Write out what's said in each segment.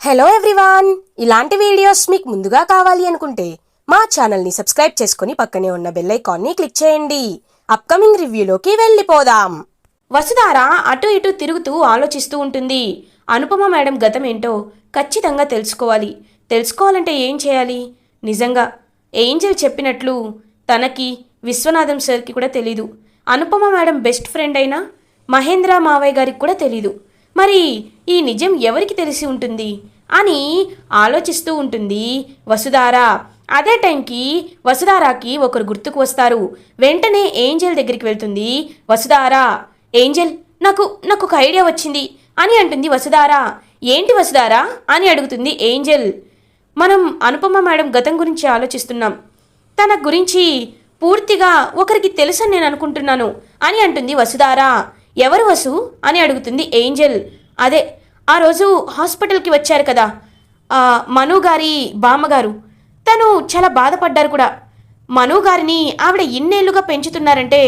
Hello everyone ఇలాంటి videos మీకు ముందుగా కావాలి అనుకుంటే మా ఛానల్ని సబ్స్క్రైబ్ చేసుకుని పక్కనే ఉన్న బెల్ ఐకాన్ని క్లిక్ చేయండి. అప్కమింగ్ రివ్యూలోకి వెళ్ళిపోదాం. వసుధార అటు ఇటు తిరుగుతూ ఆలోచిస్తూ ఉంటుంది. అనుపమ మేడం గతం ఏంటో ఖచ్చితంగా తెలుసుకోవాలి. తెలుసుకోవాలంటే ఏం చేయాలి? నిజంగా ఏంజల్ చెప్పినట్లు తనకి విశ్వనాథం సార్కి కూడా తెలీదు. అనుపమ మేడం బెస్ట్ ఫ్రెండ్ అయినా మహేంద్ర మావయ్య గారికి కూడా తెలీదు. మరి ఈ నిజం ఎవరికి తెలిసి ఉంటుంది? అని ఆలోచిస్తూ ఉంటుంది వసుధార. అదే టైంకి వసుధారాకి ఒకరు గుర్తుకు వస్తారు. వెంటనే ఏంజల్ దగ్గరికి వెళ్తుంది వసుధార. ఏంజల్ నాకు నాకు ఒక ఐడియా వచ్చింది అని అంటుంది వసుధార. ఏంటి వసుధార? అని అడుగుతుంది ఏంజల్. మనం అనుపమ మేడం గతం గురించి ఆలోచిస్తున్నాం. తన గురించి పూర్తిగా ఒకరికి తెలుసని నేను అనుకుంటున్నాను అని అంటుంది వసుధార. ఎవరు వసు? అని అడుగుతుంది ఏంజల్. అదే ఆ రోజు హాస్పిటల్కి వచ్చారు కదా ఆ, మను గారి బామ్మగారు. తను చాలా బాధపడ్డారు కూడా. మను గారిని ఆవిడ ఇన్నేళ్ళుగా పెంచుతున్నారంటే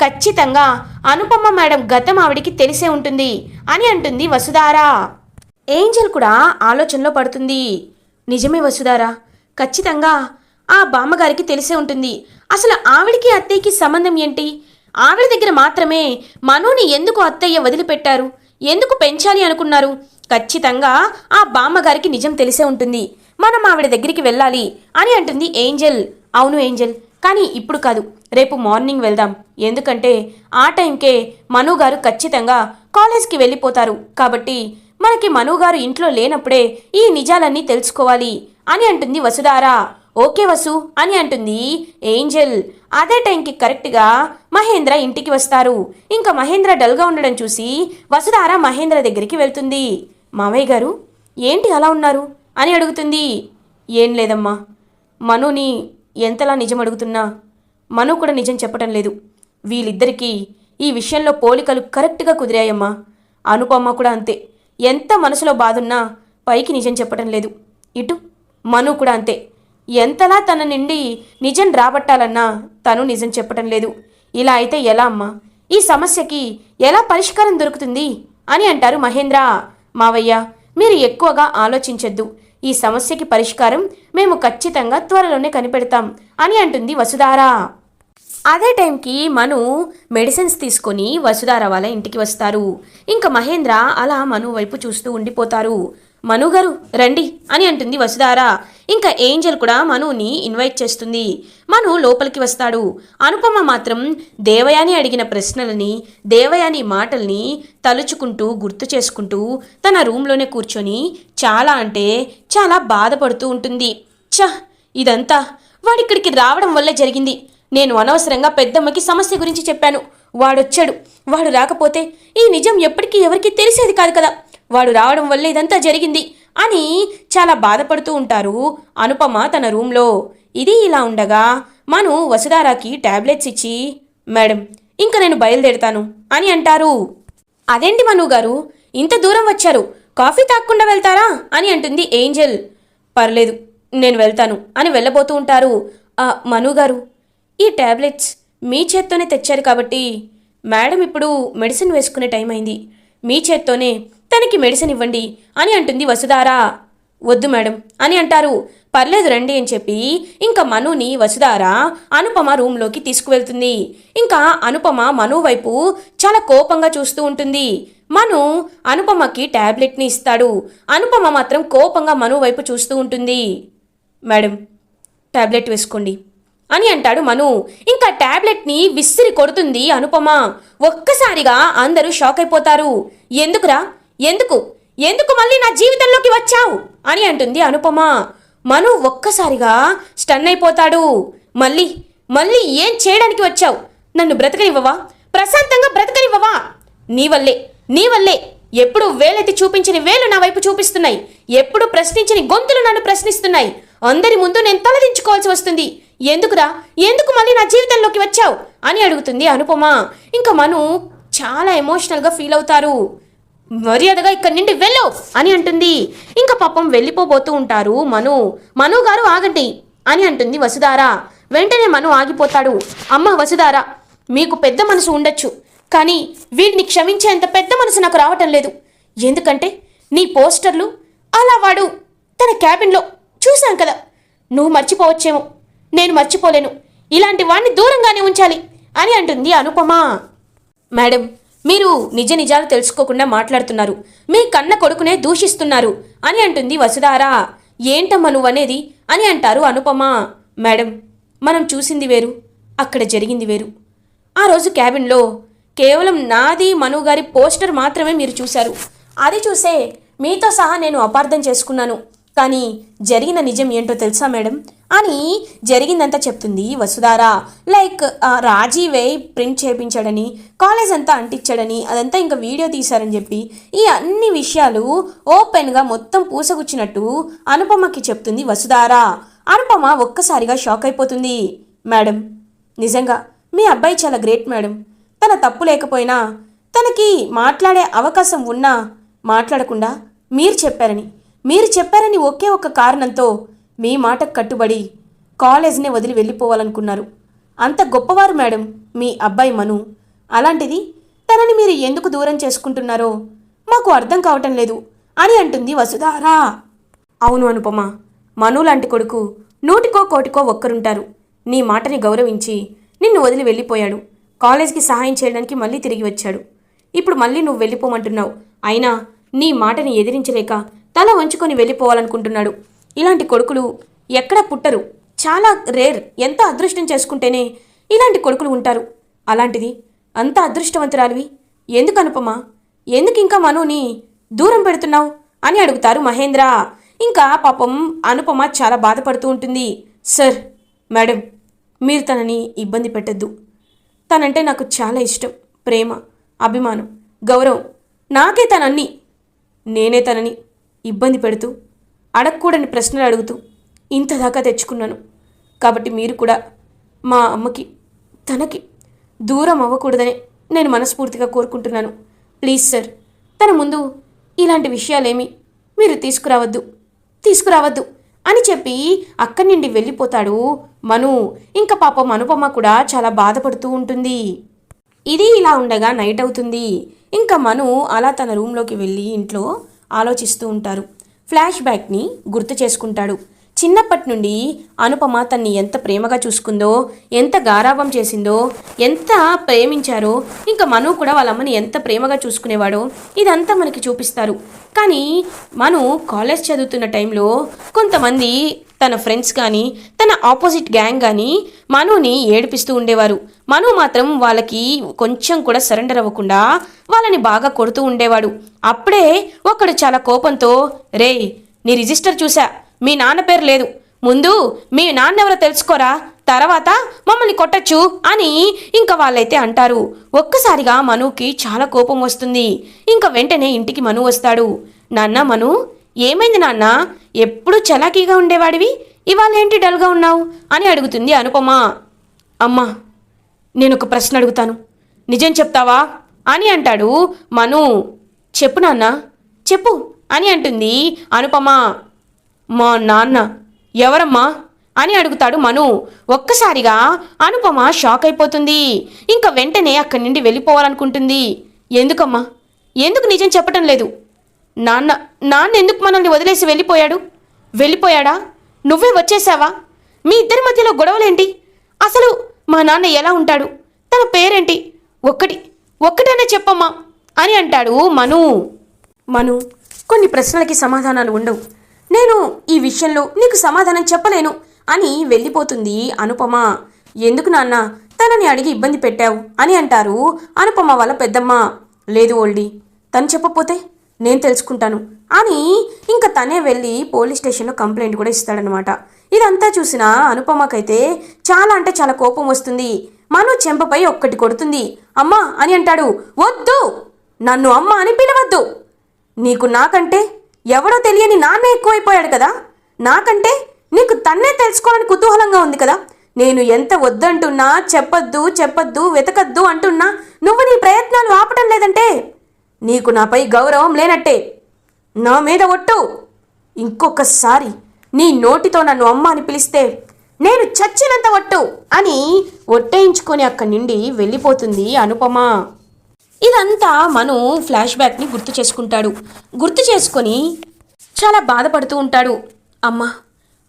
ఖచ్చితంగా అనుపమ మేడం గతం ఆవిడికి తెలిసే ఉంటుంది అని అంటుంది వసుధారా. ఏంజల్ కూడా ఆలోచనలో పడుతుంది. నిజమే వసుధారా ఖచ్చితంగా ఆ బామ్మగారికి తెలిసే ఉంటుంది. అసలు ఆవిడికి అత్తయ్యకి సంబంధం ఏంటి? ఆవిడ దగ్గర మాత్రమే మనోని ఎందుకు అత్తయ్య వదిలిపెట్టారు? ఎందుకు పెంచాలి అనుకున్నారు? ఖచ్చితంగా ఆ బామ్మగారికి నిజం తెలిసే ఉంటుంది. మనం ఆవిడ దగ్గరికి వెళ్ళాలి అని అంటుంది ఏంజల్. అవును ఏంజల్ కానీ ఇప్పుడు కాదు. రేపు మార్నింగ్ వెళ్దాం. ఎందుకంటే ఆ టైంకే మను గారు ఖచ్చితంగా కాలేజ్కి వెళ్ళిపోతారు. కాబట్టి మనకి మను గారు ఇంట్లో లేనప్పుడే ఈ నిజాలన్నీ తెలుసుకోవాలి అని అంటుంది వసుధారా. ఓకే వసు అని అంటుంది ఏంజల్. అదే టైంకి కరెక్ట్గా మహేంద్ర ఇంటికి వస్తారు. ఇంకా మహేంద్ర డల్గా ఉండడం చూసి వసుధార మహేంద్ర దగ్గరికి వెళ్తుంది. మావయ్య గారు ఏంటి అలా ఉన్నారు? అని అడుగుతుంది. ఏం లేదమ్మా. మనుని ఎంతలా నిజం అడుగుతున్నా? మను కూడా నిజం చెప్పటం లేదు. వీళ్ళిద్దరికీ ఈ విషయంలో పోలికలు కరెక్ట్గా కుదిరాయమ్మా. అనుపమ్మ కూడా అంతే. ఎంత మనసులో బాధున్నా పైకి నిజం చెప్పటం లేదు. ఇటు మను కూడా అంతే. ఎంతలా తన నుండి నిజం రాబట్టాలన్నా తను నిజం చెప్పటం లేదు. ఇలా అయితే ఎలా అమ్మా? ఈ సమస్యకి ఎలా పరిష్కారం దొరుకుతుంది అని అంటారు మహేంద్ర. మావయ్య మీరు ఎక్కువగా ఆలోచించొద్దు. ఈ సమస్యకి పరిష్కారం మేము ఖచ్చితంగా త్వరలోనే కనిపెడతాం అని అంటుంది వసుధారా. అదే టైంకి మను మెడిసిన్స్ తీసుకొని వసుధార వాళ్ళ ఇంటికి వస్తారు. ఇంకా మహేంద్ర అలా మను వైపు చూస్తూ ఉండిపోతారు. మనుగారు రండి అని అంటుంది వసుధార. ఇంకా ఏంజల్ కూడా మనుని ఇన్వైట్ చేస్తుంది. మను లోపలికి వస్తాడు. అనుపమ మాత్రం దేవయాని అడిగిన ప్రశ్నలని దేవయాని మాటల్ని తలుచుకుంటూ గుర్తు చేసుకుంటూ తన రూమ్లోనే కూర్చొని చాలా అంటే చాలా బాధపడుతూ ఉంటుంది. ఛ! ఇదంతా వాడిక్కడికి రావడం వల్లే జరిగింది. నేను అనవసరంగా పెద్దమ్మకి సమస్య గురించి చెప్పాను. వాడొచ్చాడు. వాడు రాకపోతే ఈ నిజం ఎప్పటికీ ఎవరికీ తెలిసేది కాదు కదా. వాడు రావడం వల్ల ఇదంతా జరిగింది అని చాలా బాధపడుతూ ఉంటారు. అనుపమ తన రూమ్లో ఇది ఇలా ఉండగా మను వసుధారాకి టాబ్లెట్స్ ఇచ్చి మేడం ఇంకా నేను బయలుదేరుతాను అని అంటారు. అదేంటి మను గారు? ఇంత దూరం వచ్చారు. కాఫీ తాగకుండా వెళ్తారా? అని అంటుంది ఏంజల్. పర్లేదు నేను వెళ్తాను అని వెళ్ళబోతూ ఉంటారు. మను గారు ఈ టాబ్లెట్స్ మీ చేత్తోనే తెచ్చారు కాబట్టి మేడం ఇప్పుడు మెడిసిన్ వేసుకునే టైం అయింది. మీ చేత్తోనే తనకి మెడిసిన్ ఇవ్వండి అని అంటుంది వసుధారా. వద్దు మేడం అని అంటారు. పర్లేదు రండి అని చెప్పి ఇంకా మనుని వసుధార అనుపమ రూమ్లోకి తీసుకువెళ్తుంది. ఇంకా అనుపమ మను వైపు చాలా కోపంగా చూస్తూ ఉంటుంది. మను అనుపమకి ట్యాబ్లెట్ని ఇస్తాడు. అనుపమ మాత్రం కోపంగా మను వైపు చూస్తూ ఉంటుంది. మేడం ట్యాబ్లెట్ వేసుకోండి అని అంటాడు మను. ఇంకా ట్యాబ్లెట్ని విసిరి కొడుతుంది అనుపమ. ఒక్కసారిగా అందరూ షాక్ అయిపోతారు. ఎందుకురా? ఎందుకు? ఎందుకు మళ్ళీ నా జీవితంలోకి వచ్చావు? అని అంటుంది అనుపమ. మను ఒక్కసారిగా స్టన్ అయిపోతాడు. మళ్ళీ మళ్ళీ ఏం చేయడానికి వచ్చావు? నన్ను బ్రతకనివ్వవా? ప్రశాంతంగా బ్రతకనివ్వవా? నీ వల్లే నీ వల్లే. ఎప్పుడు వేలెత్తి చూపించిన వేలు నా వైపు చూపిస్తున్నాయి. ఎప్పుడు ప్రశ్నించని గొంతులు నన్ను ప్రశ్నిస్తున్నాయి. అందరి ముందు నేను తలదించుకోవాల్సి వస్తుంది. ఎందుకురా? ఎందుకు మళ్ళీ నా జీవితంలోకి వచ్చావు? అని అడుగుతుంది అనుపమ. ఇంకా మను చాలా ఎమోషనల్గా ఫీల్ అవుతారు. మర్యాదగా ఇక్కడి నుండి వెళ్ళు అని అంటుంది. ఇంకా పాపం వెళ్ళిపోబోతూ ఉంటారు మను. మను గారు ఆగండి అని అంటుంది వసుధార. వెంటనే మను ఆగిపోతాడు. అమ్మ వసుధార మీకు పెద్ద మనసు ఉండొచ్చు కానీ వీడిని క్షమించేంత పెద్ద మనసు నాకు రావటం లేదు. ఎందుకంటే నీ పోస్టర్లు అలా వాడు తన క్యాబిన్లో చూశాం కదా. నువ్వు మర్చిపోవచ్చేమో. నేను మర్చిపోలేను. ఇలాంటి వాణ్ణి దూరంగానే ఉంచాలి అని అంటుంది అనుపమ. మేడం మీరు నిజ నిజాలు తెలుసుకోకుండా మాట్లాడుతున్నారు. మీ కన్న కొడుకునే దూషిస్తున్నారు. అని అంటుంది వసుధారా. ఏంటమ్మా నువ్వనేది? అని అంటారు అనుపమ. మేడం మనం చూసింది వేరు అక్కడ జరిగింది వేరు. ఆ రోజు క్యాబిన్లో కేవలం నాది మను గారి పోస్టర్ మాత్రమే మీరు చూశారు. అది చూసే మీతో సహా నేను అపార్థం చేసుకున్నాను. కానీ జరిగిన నిజం ఏంటో తెలుసా మేడం? అని జరిగిందంతా చెప్తుంది వసుధారా. లైక్ రాజీ రాజీవే ప్రింట్ చేయించాడని కాలేజ్ అంతా అంటించాడని అదంతా ఇంకా వీడియో తీశారని చెప్పి ఈ అన్ని విషయాలు ఓపెన్గా మొత్తం పూసగుచ్చినట్టు అనుపమకి చెప్తుంది వసుధారా. అనుపమ ఒక్కసారిగా షాక్ అయిపోతుంది. మేడం నిజంగా మీ అబ్బాయి చాలా గ్రేట్ మేడం. తన తప్పు లేకపోయినా తనకి మాట్లాడే అవకాశం ఉన్నా మాట్లాడకుండా మీరు చెప్పారని మీరు చెప్పారని ఒకే ఒక కారణంతో మీ మాటకు కట్టుబడి కాలేజ్నే వదిలి వెళ్ళిపోవాలనుకున్నారు. అంత గొప్పవారు మేడం మీ అబ్బాయి మను. అలాంటిది తనని మీరు ఎందుకు దూరం చేసుకుంటున్నారో మాకు అర్థం కావటం లేదు అని అంటుంది వసుధారా. అవును అనుపమ మను లాంటి కొడుకు నూటికో కోటికో ఒక్కరుంటారు. నీ మాటని గౌరవించి నిన్ను వదిలి వెళ్ళిపోయాడు. కాలేజ్కి సహాయం చేయడానికి మళ్ళీ తిరిగి వచ్చాడు. ఇప్పుడు మళ్ళీ నువ్వు వెళ్ళిపోమంటున్నావు. అయినా నీ మాటని ఎదిరించలేక తల వంచుకొని వెళ్ళిపోవాలనుకుంటున్నాడు. ఇలాంటి కొడుకులు ఎక్కడ పుట్టరు. చాలా రేర్ ఎంత అదృష్టం చేసుకుంటేనే ఇలాంటి కొడుకులు ఉంటారు. అలాంటిది అంత అదృష్టవంతురాలివి. ఎందుకు అనుపమా? ఎందుకు ఇంకా మనుని దూరం పెడుతున్నావు అని అడుగుతారు మహేంద్ర. ఇంకా పాపం అనుపమ చాలా బాధపడుతూ ఉంటుంది. సార్ మేడం మీరు తనని ఇబ్బంది పెట్టద్దు. తనంటే నాకు చాలా ఇష్టం. ప్రేమ అభిమానం గౌరవం. నాకే తనన్ని నేనే తనని ఇబ్బంది పెడుతూ అడగకూడని ప్రశ్నలు అడుగుతూ ఇంతదాకా తెచ్చుకున్నాను. కాబట్టి మీరు కూడా మా అమ్మకి తనకి దూరం అవ్వకూడదని నేను మనస్ఫూర్తిగా కోరుకుంటున్నాను. ప్లీజ్ సార్ తన ముందు ఇలాంటి విషయాలేమి మీరు తీసుకురావద్దు తీసుకురావద్దు అని చెప్పి అక్కడి నుండి వెళ్ళిపోతాడు మను. ఇంకా పాపం అనుపమ కూడా చాలా బాధపడుతూ ఉంటుంది. ఇది ఇలా ఉండగా నైట్ అవుతుంది. ఇంకా మను అలా తన రూమ్లోకి వెళ్ళి ఇంట్లో ఆలోచిస్తూ ఉంటారు. ఫ్లాష్ బ్యాక్ని గుర్తు చేసుకుంటాడు. చిన్నప్పటి నుండి అనుపమ తన్ని ఎంత ప్రేమగా చూసుకుందో ఎంత గారాబం చేసిందో ఎంత ప్రేమించారో ఇంకా మను కూడా వాళ్ళ అమ్మని ఎంత ప్రేమగా చూసుకునేవాడో ఇదంతా మనకి చూపిస్తారు. కానీ మను కాలేజ్ చదువుతున్న టైంలో కొంతమంది తన ఫ్రెండ్స్ కానీ తన ఆపోజిట్ గ్యాంగ్ కానీ మనుని ఏడిపిస్తూ ఉండేవారు. మను మాత్రం వాళ్ళకి కొంచెం కూడా సరెండర్ అవ్వకుండా వాళ్ళని బాగా కొడుతూ ఉండేవాడు. అప్పుడే ఒకడు చాలా కోపంతో రే నీ రిజిస్టర్ చూసా మీ నాన్న పేరు లేదు. ముందు మీ నాన్న ఎవరో తెలుసుకోరా? తర్వాత మమ్మల్ని కొట్టచ్చు అని ఇంకా వాళ్ళైతే అంటారు. ఒక్కసారిగా మనుకి చాలా కోపం వస్తుంది. ఇంకా వెంటనే ఇంటికి మను వస్తాడు. నాన్న మను ఏమైంది నాన్న? ఎప్పుడు చలాకీగా ఉండేవాడివి? ఇవాళ ఏంటి డల్గా ఉన్నావు? అని అడుగుతుంది అనుపమ. అమ్మా నేను ఒక ప్రశ్న అడుగుతాను. నిజం చెప్తావా? అని అంటాడు మను. చెప్పు నాన్న. చెప్పు అని అంటుంది అనుపమ. మా నాన్న ఎవరమ్మా? అని అడుగుతాడు మను. ఒక్కసారిగా అనుపమ షాక్ అయిపోతుంది. ఇంకా వెంటనే అక్కడి నుండి వెళ్ళిపోవాలనుకుంటుంది. ఎందుకమ్మా? ఎందుకు నిజం చెప్పటం లేదు? నాన్న నాన్న ఎందుకు మనల్ని వదిలేసి వెళ్ళిపోయాడు? వెళ్ళిపోయాడా? నువ్వే వచ్చేసావా? మీ ఇద్దరి మధ్యలో గొడవలేంటి? అసలు మా నాన్న ఎలా ఉంటాడు? తన పేరేంటి? ఒక్కటి ఒక్కటనే చెప్పమ్మా అని అంటాడు మను. మను కొన్ని ప్రశ్నలకి సమాధానాలు ఉండవు. నేను ఈ విషయంలో నీకు సమాధానం చెప్పలేను అని వెళ్ళిపోతుంది అనుపమ. ఎందుకు నాన్న? తనని అడిగి ఇబ్బంది పెట్టావు అని అంటారు అనుపమ వాళ్ళ పెద్దమ్మ. లేదు ఓల్డీ తను చెప్పపోతే? నేను తెలుసుకుంటాను. అని ఇంకా తనే వెళ్ళి పోలీస్ స్టేషన్లో కంప్లైంట్ కూడా ఇస్తాడనమాట ఇదంతా చూసిన అనుపమకైతే చాలా అంటే చాలా కోపం వస్తుంది. మను చెంపపై ఒక్కటి కొడుతుంది. అమ్మా అని అంటాడు. వద్దు! నన్ను అమ్మ అని పిలవద్దు! నీకు నాకంటే ఎవడో తెలియని నాన్నే ఎక్కువైపోయాడు కదా? నాకంటే నీకు తన్నే తెలుసుకోవాలని కుతూహలంగా ఉంది కదా? నేను ఎంత వద్దంటున్నా చెప్పొద్దు చెప్పొద్దు వెతకద్దు అంటున్నా నువ్వు నీ ప్రయత్నాలు ఆపటం లేదంటే నీకు నాపై గౌరవం లేనట్టే. నా మీద ఒట్టు. ఇంకొకసారి నీ నోటితో నన్ను అమ్మ అని పిలిస్తే నేను చచ్చినంత ఒట్టు అని ఒట్టేయించుకొని అక్కడి నుండి వెళ్ళిపోతుంది అనుపమ. ఇదంతా మను ఫ్లాష్ బ్యాక్ని గుర్తు చేసుకుంటాడు. గుర్తు చేసుకొని చాలా బాధపడుతూ ఉంటాడు. అమ్మా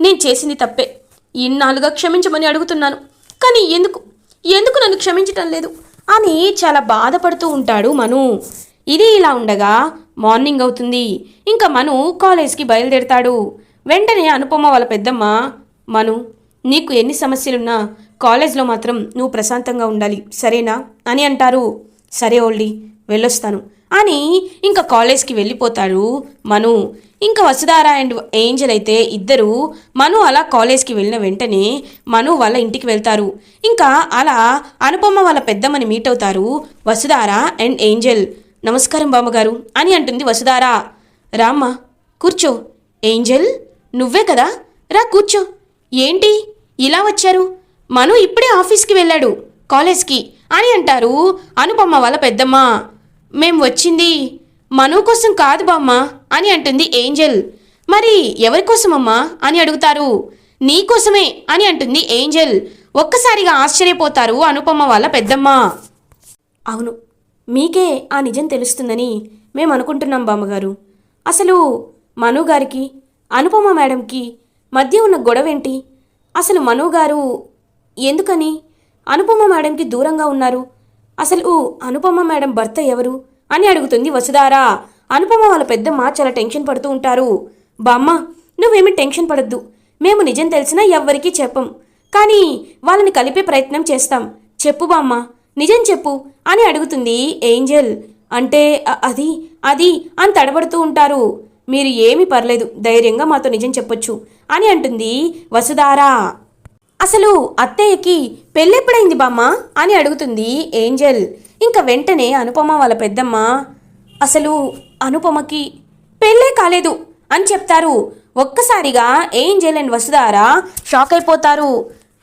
నేను చేసింది తప్పే. ఇన్నాళ్ళుగా క్షమించమని అడుగుతున్నాను. కానీ ఎందుకు? ఎందుకు నన్ను క్షమించటం లేదు? అని చాలా బాధపడుతూ ఉంటాడు మను. ఇది ఇలా ఉండగా మార్నింగ్ అవుతుంది. ఇంకా మను కాలేజ్కి బయలుదేరతాడు. వెంటనే అనుపమ వాళ్ళ పెద్దమ్మ మను నీకు ఎన్ని సమస్యలున్నా కాలేజ్లో మాత్రం నువ్వు ప్రశాంతంగా ఉండాలి. సరేనా? అని అంటారు. సరే ఓల్డీ వెళ్ళొస్తాను. అని ఇంకా కాలేజ్కి వెళ్ళిపోతాడు మను. ఇంకా వసుధారా అండ్ ఏంజల్ అయితే ఇద్దరు మను అలా కాలేజ్కి వెళ్ళిన వెంటనే మను వాళ్ళ ఇంటికి వెళ్తారు. ఇంకా అలా అనుపమ వాళ్ళ పెద్దమ్మని మీట్ అవుతారు వసుధారా అండ్ ఏంజల్. నమస్కారం బామ్మగారు అని అంటుంది వసుధారా. రామ్మ కూర్చో. ఏంజల్ నువ్వే కదా? రా కూర్చో. ఏంటి? ఇలా వచ్చారు? మను ఇప్పుడే ఆఫీస్కి వెళ్ళాడు కాలేజ్కి అని అంటారు అనుపమ్మ వాళ్ళ పెద్దమ్మ. మేం వచ్చింది. మను కోసం కాదు బామ్మ అని అంటుంది ఏంజల్. మరి ఎవరి కోసమమ్మా అని అడుగుతారు. నీ కోసమే అని అంటుంది ఏంజల్. ఒక్కసారిగా ఆశ్చర్యపోతారు అనుపమ్మ వాళ్ళ పెద్దమ్మ. అవును మీకే ఆ నిజం తెలుస్తుందని మేము అనుకుంటున్నాం బామ్మగారు. అసలు మనుగారికి అనుపమ మేడంకి మధ్య ఉన్న గొడవేంటి? అసలు మనుగారు ఎందుకని? అనుపమ మేడంకి దూరంగా ఉన్నారు. అసలు అనుపమ మేడం భర్త ఎవరు? అని అడుగుతుంది వసుధారా. అనుపమ వాళ్ళ పెద్దమ్మ చాలా టెన్షన్ పడుతూ ఉంటారు. బామ్మ నువ్వేమి టెన్షన్ పడద్దు. మేము నిజం తెలిసినా ఎవ్వరికీ చెప్పం. కానీ వాళ్ళని కలిపే ప్రయత్నం చేస్తాం. చెప్పు బామ్మ. నిజం చెప్పు అని అడుగుతుంది ఏంజల్. అంటే అది అది అని తడబడుతూ ఉంటారు. మీరు ఏమీ పర్లేదు ధైర్యంగా మాతో నిజం చెప్పొచ్చు అని అంటుంది వసుధారా. అసలు అత్తయ్యకి పెళ్ళెప్పుడైంది బామ్మ అని అడుగుతుంది ఏంజల్. ఇంకా వెంటనే అనుపమ వాళ్ళ పెద్దమ్మ అసలు అనుపమకి పెళ్ళే కాలేదు అని చెప్తారు. ఒక్కసారిగా ఏంజల్ అండ్ వసుధార షాక్ అయిపోతారు.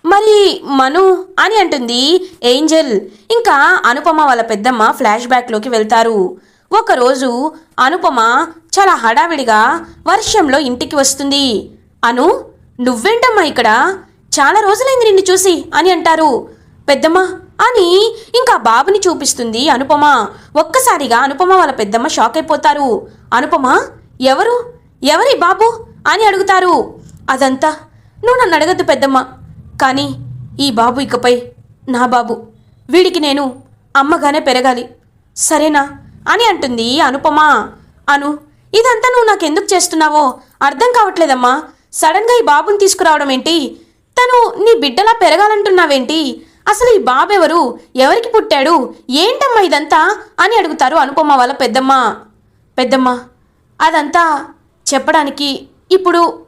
మరి మను అని అంటుంది ఏంజల్. ఇంకా అనుపమ వాళ్ళ పెద్దమ్మ ఫ్లాష్ బ్యాక్లోకి వెళ్తారు. ఒకరోజు అనుపమ చాలా హడావిడిగా వర్షంలో ఇంటికి వస్తుంది. అను నువ్వేంటమ్మా ఇక్కడ? చాలా రోజులైంది నిన్ను చూసి అని అంటారు. పెద్దమ్మ అని ఇంకా బాబుని చూపిస్తుంది అనుపమ. ఒక్కసారిగా అనుపమ వాళ్ళ పెద్దమ్మ షాక్ అయిపోతారు. అనుపమ ఎవరు? ఎవరి బాబు? అని అడుగుతారు. అదంతా? నువ్వు నన్ను అడగద్దు పెద్దమ్మ. కానీ ఈ బాబు ఇకపై నా బాబు. వీడికి నేను అమ్మగానే పెరగాలి. సరేనా? అని అంటుంది అనుపమా. అను ఇదంతా నువ్వు నాకెందుకు చేస్తున్నావో? అర్థం కావట్లేదమ్మా. సడన్గా ఈ బాబుని తీసుకురావడం ఏంటి? తను నీ బిడ్డలా పెరగాలంటున్నావేంటి? అసలు ఈ బాబెవరు? ఎవరికి పుట్టాడు? ఏంటమ్మా ఇదంతా? అని అడుగుతారు అనుపమ వాళ్ళ పెద్దమ్మ. పెద్దమ్మ అదంతా చెప్పడానికి ఇప్పుడు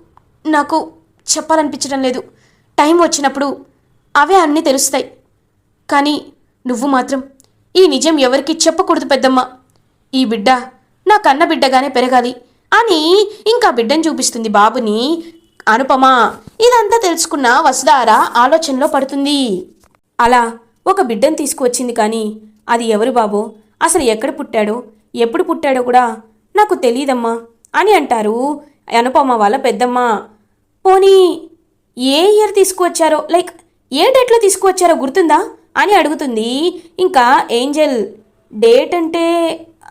నాకు చెప్పాలనిపించడం లేదు. టైం వచ్చినప్పుడు అవే అన్నీ తెలుస్తాయి. కానీ నువ్వు మాత్రం ఈ నిజం ఎవరికి చెప్పకూడదు పెద్దమ్మ. ఈ బిడ్డ నా కన్న బిడ్డగానే పెరగాలి. అని ఇంకా బిడ్డను చూపిస్తుంది బాబుని. అనుపమ ఇదంతా తెలుసుకున్న వసుధార ఆలోచనలో పడుతుంది. అలా ఒక బిడ్డను తీసుకువచ్చింది కానీ అది ఎవరు బాబో? అసలు ఎక్కడ పుట్టాడో ఎప్పుడు పుట్టాడో కూడా నాకు తెలియదమ్మా అని అంటారు అనుపమ వాళ్ళ పెద్దమ్మ. పోనీ ఏ ఇయర్ తీసుకువచ్చారో? లైక్ ఏ డేట్లో తీసుకువచ్చారో గుర్తుందా? అని అడుగుతుంది. ఇంకా ఏంజల్ డేట్ అంటే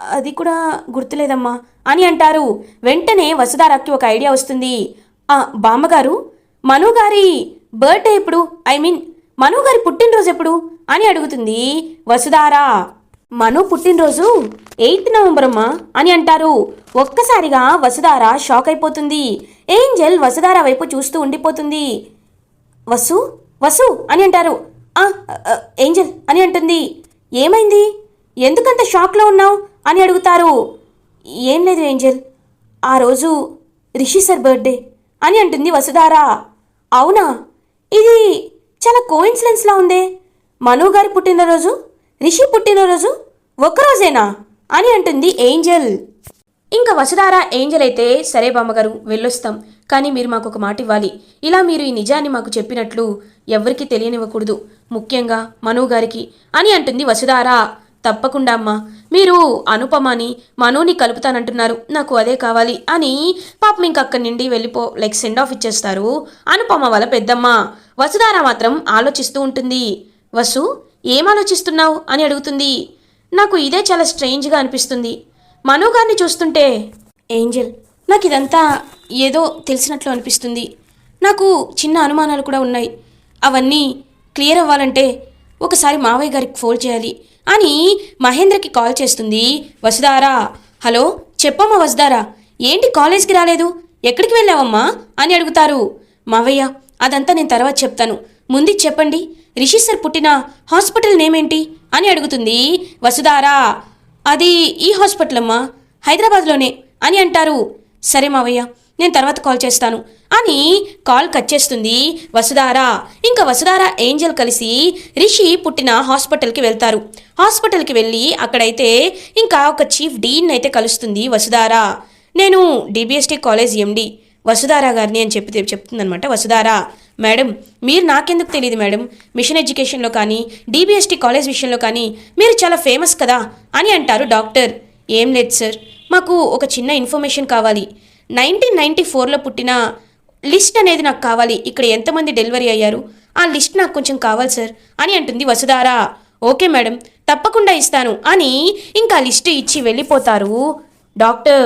అది కూడా గుర్తులేదమ్మా అని అంటారు. వెంటనే వసుధారాకి ఒక ఐడియా వస్తుంది. ఆ బామ్మగారు మనుగారి బర్త్డే ఎప్పుడు? ఐ మీన్ మనుగారి పుట్టినరోజు ఎప్పుడు? అని అడుగుతుంది వసుధారా. మను పుట్టినరోజు ఎయిత్ నవంబర్ అమ్మా అని అంటారు. ఒక్కసారిగా వసుధార షాక్ అయిపోతుంది. ఏంజల్ వసుధార వైపు చూస్తూ ఉండిపోతుంది. వసు వసు అని అంటారు. "ఆ, ఏంజల్ అని అంటుంది. ఏమైంది? ఎందుకంత షాక్లో ఉన్నావు? అని అడుగుతారు. ఏం లేదు ఏంజల్. ఆ రోజు రిషి సార్ బర్త్డే అని అంటుంది వసుధార. అవునా? ఇది చాలా కోయిన్సిడెన్స్లా ఉందే. మను గారి పుట్టినరోజు రిషి పుట్టినరోజు ఒక్కరోజేనా అని అంటుంది ఏంజల్. ఇంకా వసుధార ఏంజల్ అయితే సరే బామ్మగారు వెళ్ళొస్తాం. కానీ మీరు మాకు ఒక మాట ఇవ్వాలి. ఇలా మీరు ఈ నిజాన్ని మాకు చెప్పినట్లు ఎవరికీ తెలియనివ్వకూడదు. ముఖ్యంగా మను గారికి అని అంటుంది వసుధార. తప్పకుండా అమ్మా. మీరు అనుపమని మనోని కలుపుతానంటున్నారు. నాకు అదే కావాలి అని పాపం ఇంక అక్కడి నుండి వెళ్ళిపో లైక్ సెండ్ ఆఫ్ ఇచ్చేస్తారు. అనుపమ వాళ్ళ పెద్దమ్మ. వసుధార మాత్రం ఆలోచిస్తూ ఉంటుంది. వసు ఏం ఆలోచిస్తున్నావు అని అడుగుతుంది. నాకు ఇదే చాలా స్ట్రేంజ్గా అనిపిస్తుంది. మనోగారిని చూస్తుంటే ఏంజల్ నాకు ఇదంతా ఏదో తెలిసినట్లు అనిపిస్తుంది. నాకు చిన్న అనుమానాలు కూడా ఉన్నాయి. అవన్నీ క్లియర్ అవ్వాలంటే ఒకసారి మావయ్య గారికి ఫోన్ చేయాలి అని మహేంద్రకి కాల్ చేస్తుంది వసుదారా హలో చెప్పమ్మా వసుదారా ఏంటి కాలేజ్కి రాలేదు? ఎక్కడికి వెళ్ళావమ్మా? అని అడుగుతారు. మావయ్య అదంతా నేను తర్వాత చెప్తాను. ముందు చెప్పండి రిషి సార్ పుట్టిన హాస్పిటల్ నేమేంటి అని అడుగుతుంది వసుధారా. అది ఈ హాస్పిటల్ అమ్మా హైదరాబాద్లోనే అని అంటారు. సరే మావయ్య నేను తర్వాత కాల్ చేస్తాను అని కాల్ కట్ చేస్తుంది వసుధారా. ఇంకా వసుధారా ఏంజల్ కలిసి రిషి పుట్టిన హాస్పిటల్కి వెళ్తారు. హాస్పిటల్కి వెళ్ళి అక్కడైతే ఇంకా ఒక చీఫ్ డీన్ అయితే కలుస్తుంది వసుధారా. నేను డిబిఎస్టీ కాలేజ్ ఎండి వసుధారా గారిని అని చెప్పి చెప్తుందనమాట వసుధారా. మేడం మీరు నాకెందుకు తెలియదు మేడం? మిషన్ ఎడ్యుకేషన్లో కానీ డీబీఎస్టీ కాలేజ్ విషయంలో కానీ మీరు చాలా ఫేమస్ కదా అని అంటారు డాక్టర్. ఏం లేదు సార్ మాకు ఒక చిన్న ఇన్ఫర్మేషన్ కావాలి. నైన్టీన్ నైంటీ ఫోర్లో పుట్టిన లిస్ట్ అనేది నాకు కావాలి. ఇక్కడ ఎంతమంది డెలివరీ అయ్యారు? ఆ లిస్ట్ నాకు కొంచెం కావాలి సార్ అని అంటుంది వసుధారా. ఓకే మేడం తప్పకుండా ఇస్తాను అని ఇంకా లిస్ట్ ఇచ్చి వెళ్ళిపోతారు డాక్టర్.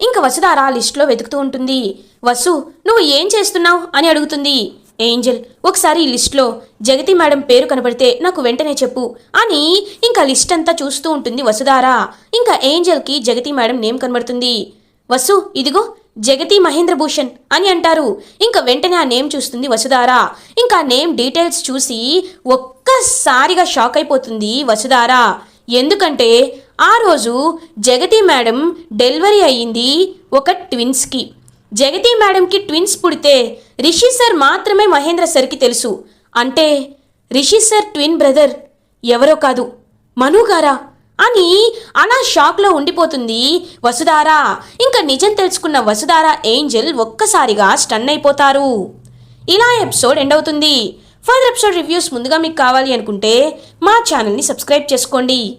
ఇంకా వసుధార లిస్టులో వెతుకుతూ ఉంటుంది. వసు నువ్వు ఏం చేస్తున్నావు? అని అడుగుతుంది. ఏంజల్ ఒకసారి ఈ లిస్ట్లో జగతి మేడం పేరు కనబడితే నాకు వెంటనే చెప్పు అని ఇంకా లిస్ట్ అంతా చూస్తూ ఉంటుంది వసుధార ఇంకా ఏంజల్కి జగతి మేడం నేమ్ కనబడుతుంది. వసు ఇదిగో జగతి మహేంద్రభూషణ్ అని అంటారు. ఇంకా వెంటనే ఆ నేమ్ చూస్తుంది వసుధార ఇంకా నేమ్ డీటెయిల్స్ చూసి ఒక్కసారిగా షాక్ అయిపోతుంది వసుధార ఎందుకంటే ఆ రోజు జగతి మేడం డెలివరీ అయ్యింది ఒక ట్విన్స్కి. జగతి మేడంకి ట్విన్స్ పుడితే రిషి సార్ మాత్రమే మహేంద్ర సార్కి తెలుసు. అంటే రిషి సార్ ట్విన్ బ్రదర్ ఎవరో కాదు. మనుగారా అని అలా షాక్లో ఉండిపోతుంది. వసుధారా ఇంకా నిజం తెలుసుకున్న వసుధారా ఏంజల్ ఒక్కసారిగా స్టన్ అయిపోతారు. ఇలా ఎపిసోడ్ ఎండ్ అవుతుంది. ఫర్దర్ ఎపిసోడ్ రివ్యూస్ ముందుగా మీకు కావాలి అనుకుంటే మా ఛానల్ని సబ్స్క్రైబ్ చేసుకోండి.